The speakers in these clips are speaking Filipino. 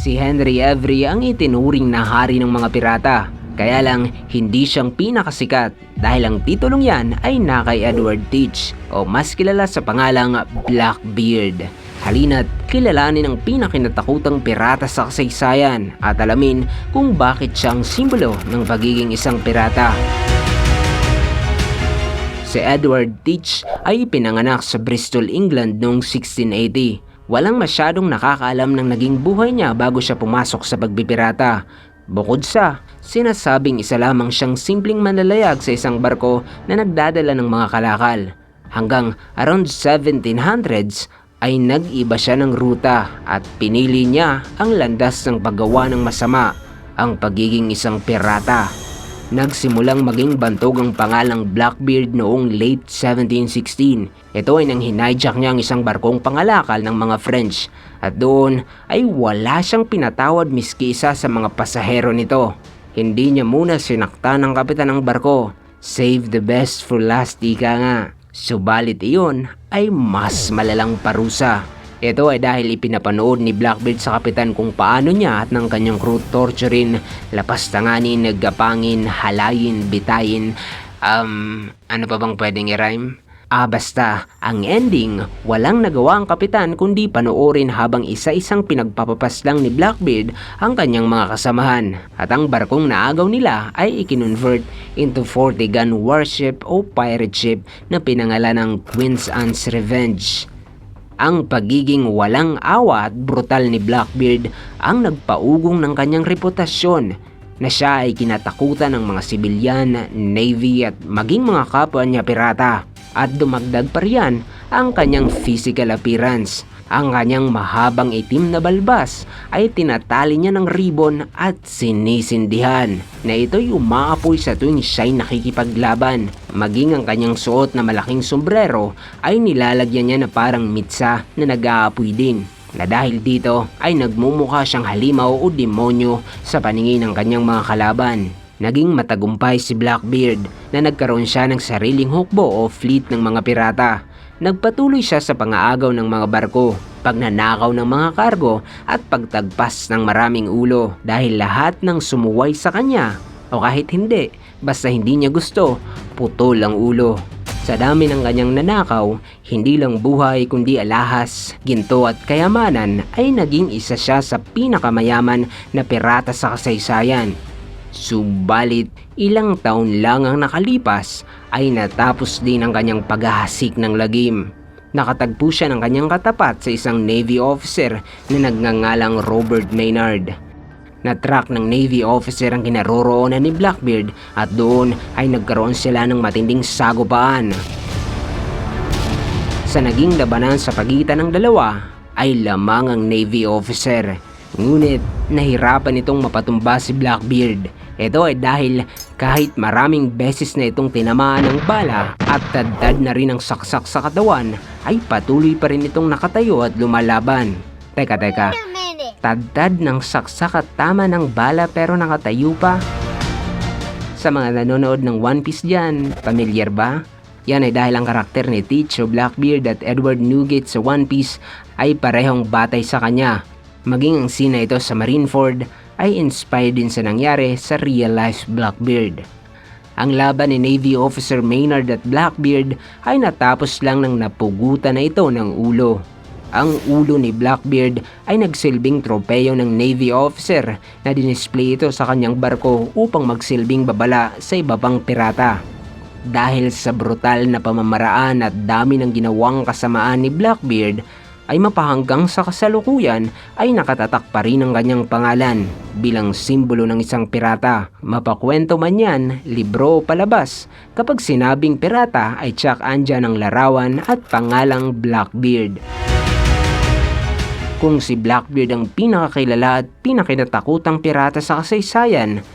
Si Henry Every ang itinuring na hari ng mga pirata. Kaya lang, hindi siyang pinakasikat dahil ang titulong yan ay na kay Edward Teach o mas kilala sa pangalang Blackbeard. Halina't kilalanin ang pinakinatakutang pirata sa kasaysayan at alamin kung bakit siyang simbolo ng pagiging isang pirata. Si Edward Teach ay pinanganak sa Bristol, England noong 1680. Walang masyadong nakakaalam ng naging buhay niya bago siya pumasok sa pagbibirata. Bukod sa, sinasabing isa lamang siyang simpleng manlalayag sa isang barko na nagdadala ng mga kalakal. Hanggang around 1700s ay nag-iba siya ng ruta at pinili niya ang landas ng paggawa ng masama, ang pagiging isang pirata. Nagsimulang maging bantog ang pangalang Blackbeard noong late 1716. Ito ay nang hinijak niya ang isang barkong pangalakal ng mga French at doon ay wala siyang pinatawad miski isa sa mga pasahero nito. Hindi niya muna sinakta ng kapitan ng barko. Save the best for last ika nga. Subalit iyon ay mas malalang parusa. Ito ay dahil ipinapanood ni Blackbeard sa kapitan kung paano niya at ng kanyang crew torturin, lapastanganin, nagapangin, halayin, bitayin, um, ano pa bang pwedeng i-rhyme? Ah basta, ang ending, walang nagawa ang kapitan kundi panoorin habang isa-isang pinagpapapas lang ni Blackbeard ang kanyang mga kasamahan at ang barkong naagaw nila ay ikinonvert into 40 gun warship o pirate ship na pinangalan ng Queen's Anne's Revenge. Ang pagiging walang awa at brutal ni Blackbeard ang nagpaugong ng kanyang reputasyon na siya ay kinatakutan ng mga sibilyan, navy at maging mga kapwa niya pirata. At dumagdag pa riyan ang kanyang physical appearance. Ang kanyang mahabang itim na balbas ay tinatali niya ng ribbon at sinisindihan na ito'y umaapoy sa tuwing siya'y nakikipaglaban. Maging ang kanyang suot na malaking sombrero ay nilalagyan niya na parang mitsa na nag-aapoy din na dahil dito ay nagmumukha siyang halimaw o demonyo sa paningin ng kanyang mga kalaban. Naging matagumpay si Blackbeard na nagkaroon siya ng sariling hukbo o fleet ng mga pirata. Nagpatuloy siya sa pangaagaw ng mga barko, pagnanakaw ng mga kargo at pagtagpas ng maraming ulo dahil lahat ng sumuway sa kanya o kahit hindi, basta hindi niya gusto, putol ang ulo. Sa dami ng kanyang nanakaw, hindi lang buhay kundi alahas, ginto at kayamanan ay naging isa siya sa pinakamayaman na pirata sa kasaysayan. Subalit, ilang taon lang ang nakalipas ay natapos din ang kanyang paghahasik ng lagim. Nakatagpo siya ng kanyang katapat sa isang Navy officer na nagngangalang Robert Maynard. Na-track ng Navy officer ang kinaroroonan ni Blackbeard at doon ay nagkaroon sila ng matinding sagupaan. Sa naging labanan sa pagitan ng dalawa ay lamang ang Navy officer. Ngunit nahirapan itong mapatumba si Blackbeard. Ito ay dahil kahit maraming beses na itong tinamaan ng bala at tadtad na rin ang saksak sa katawan ay patuloy pa rin itong nakatayo at lumalaban. Teka teka, tadtad ng saksak at tama ng bala pero nakatayo pa? Sa mga nanonood ng One Piece dyan, pamilyar ba? Yan ay dahil ang karakter ni Teach o Blackbeard at Edward Newgate sa One Piece ay parehong batay sa kanya. Maging ang scene na ito sa Marineford ay inspired din sa nangyari sa real life Blackbeard. Ang laban ni Navy Officer Maynard at Blackbeard ay natapos lang ng napugutan na ito ng ulo. Ang ulo ni Blackbeard ay nagsilbing tropeyo ng Navy officer na dinisplay ito sa kanyang barko upang magsilbing babala sa iba pang pirata. Dahil sa brutal na pamamaraan at dami ng ginawang kasamaan ni Blackbeard, ay mapahanggang sa kasalukuyan ay nakatatak pa rin ang kanyang pangalan bilang simbolo ng isang pirata. Mapakwento man yan, libro o palabas, kapag sinabing pirata ay tsak andyan ang larawan at pangalang Blackbeard. Kung si Blackbeard ang pinakakilala at pinakinatakutang pirata sa kasaysayan,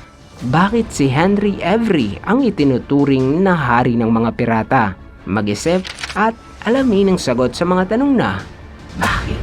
bakit si Henry Every ang itinuturing na hari ng mga pirata? Mag-isip at alamin ang sagot sa mga tanong na bakit?